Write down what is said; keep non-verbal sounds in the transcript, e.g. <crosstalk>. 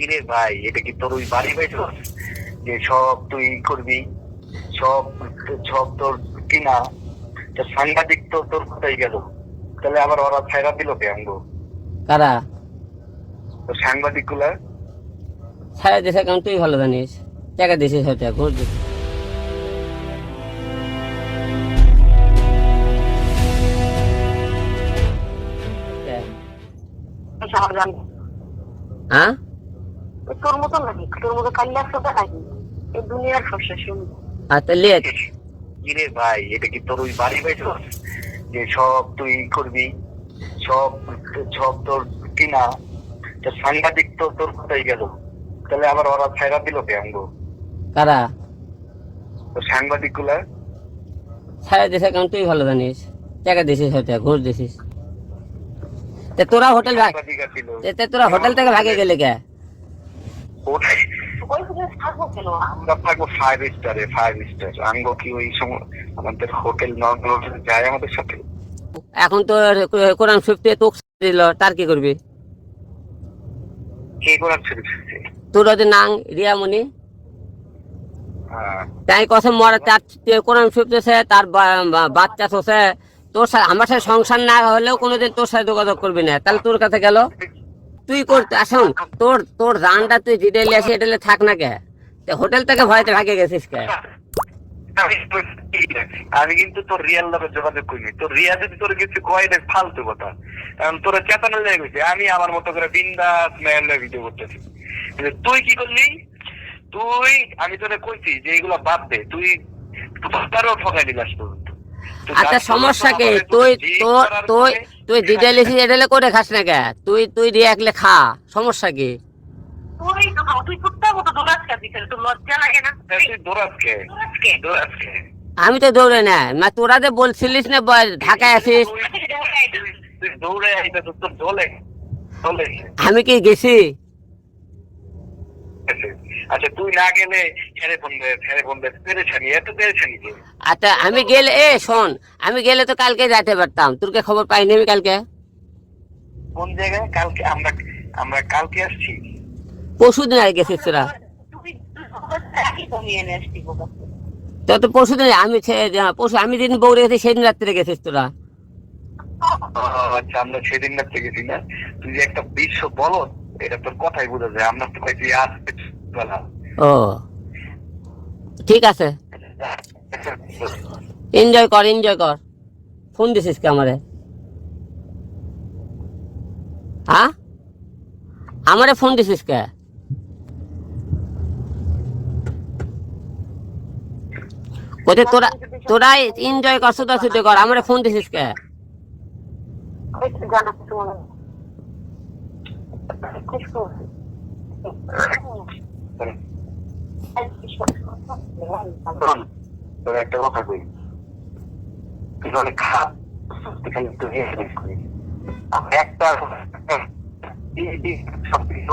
কিরে ভাই? এটা কি তোর ওই বাড়ি বাইছ যে সব তুই করবি? সব সব তোর কিনা? তো সাংবাদিক তো তোর কোথায় গেল? তাহলে আবার ওরা ছাইরা দিল কে আঙ্গো কারা? তো সাংবাদিকগুলা ছায়া দেশে কারণ তুই ভালো জানিস। টাকা দিছিস হয়তো ঘুষ সাবধান হ্যাঁ? তোর মতো নাকি তোর মতো কাল্লা সোটা নাকি এই দুনিয়ার সমস্যা শুনি আচ্ছা লেট কিরে ভাই এটা কি তোর ওই বাড়ি বাইছ যে সব তুই করবি সব সব তোর কিনা তো সাংবাদিক তো তোর কোথায় গেল। তাহলে আবার ওরা ছাইরা দিল কে আঙ্গো কারা? তো সাংবাদিকগুলা ছায়া দেশে কারণ তুই ভালো জানিস। টাকা দিছিস হয়তো ঘুষ দিছিস। তোরা হোটেল ভাগ তোরা হোটেল থেকে ভাগে গেলে কে ওই থেকে থাকব কেন আমরা থাকব ফাইভ স্টারে ফাইভ স্টার আঙ্গো কি ওই সময় আমাদের হোটেল নর্মাল যায় আমাদের সাথে? এখন তো কোরআন তোক দিল তার কি করবি? তোর ওদের নাং রিয়ামণি। হ্যাঁ। তাই কথা মরা তার কোরআন ফিফতেছে তার বাচ্চা থসে তোর সাথে আমার সাথে সংসার না হলেও কোনোদিন তোর সাথে যোগাযোগ করবি না। তাহলে তোর কাছে গেল? তুই করতে আসুন তোর তোর রানটা তুই ডিটেলে আসি এটেলে থাক না কে? হোটেল থেকে ভয়তে ভাগে গেছিস কে? আমি- কিন্তু তোর রিয়াল লগে যোগাযোগ করিনি। তোর রিয়া যদি তোর কিছু কয় দেখ ফালতু কথা। কারণ তোর চেতনা লেগে গেছে। আমি আমার মতো করে বিন্দাস মেয়ের ভিডিও করতেছি। তুই কি করলি? তুই আমি তোরে কইছি যে এগুলো বাদ দে। তুই তারও ঠকাই দিলাস তুই আচ্ছা সমস্যা কি তুই তোর তুই তুই ডিটেলে এসে এটেলে করে খাস না কে? তুই তুই রিয়াকলে খা সমস্যা কি? তুই তুই কুত্তার মতো দৌড়াস তোর লজ্জা লাগে না? তুই দৌড়াসকে দৌড়াসকে? দৌড়াসকে আমি তো দৌড়ে না না তোরা যে বলছিলিস না বল, ঢাকায় আসিস তুই- তুই দৌড়ে আইতে তোর দোলে দোলে আমি কি গেছি? আচ্ছা তুই না গেলে আচ্ছা আমি গেলে এ শোন আমি গেলে তো কালকে যেতে পারতাম। তোর কে খবর পাইনি আমি কালকে? কোন জায়গায়? কালকে আমরা আমরা কালকে আসছি। পরশু দিন আর গেছিস তোরা। তুই তুই তো তো পরশু দিন আমি পরশু আমি যেদিন বৌরে গেছি সেদিন রাত্রে গেছিস তোরা। আচ্ছা আমরা সেদিন রাত্রে গেছি না? তুই যে একটা বিশ্ব বলো এটা তোর কথাই বোঝা যায়। আমরা তো কইছি আজ বেলা। ও। ঠিক আছে। এনজয় কর এনজয় কর। ফোন দিছিস কে আমারে? হ্যাঁ? আমারে ফোন দিছিস কে? কোথায় তোরা তোরা এনজয় কর সুদা সুদে কর, আমারে ফোন দিছিস কে? জানা কিছু তোর একটা কথা কই। তুই অনেক তুই খালি একটু রেস্ট মিস করি আমার একটা <laughs> সব কিছু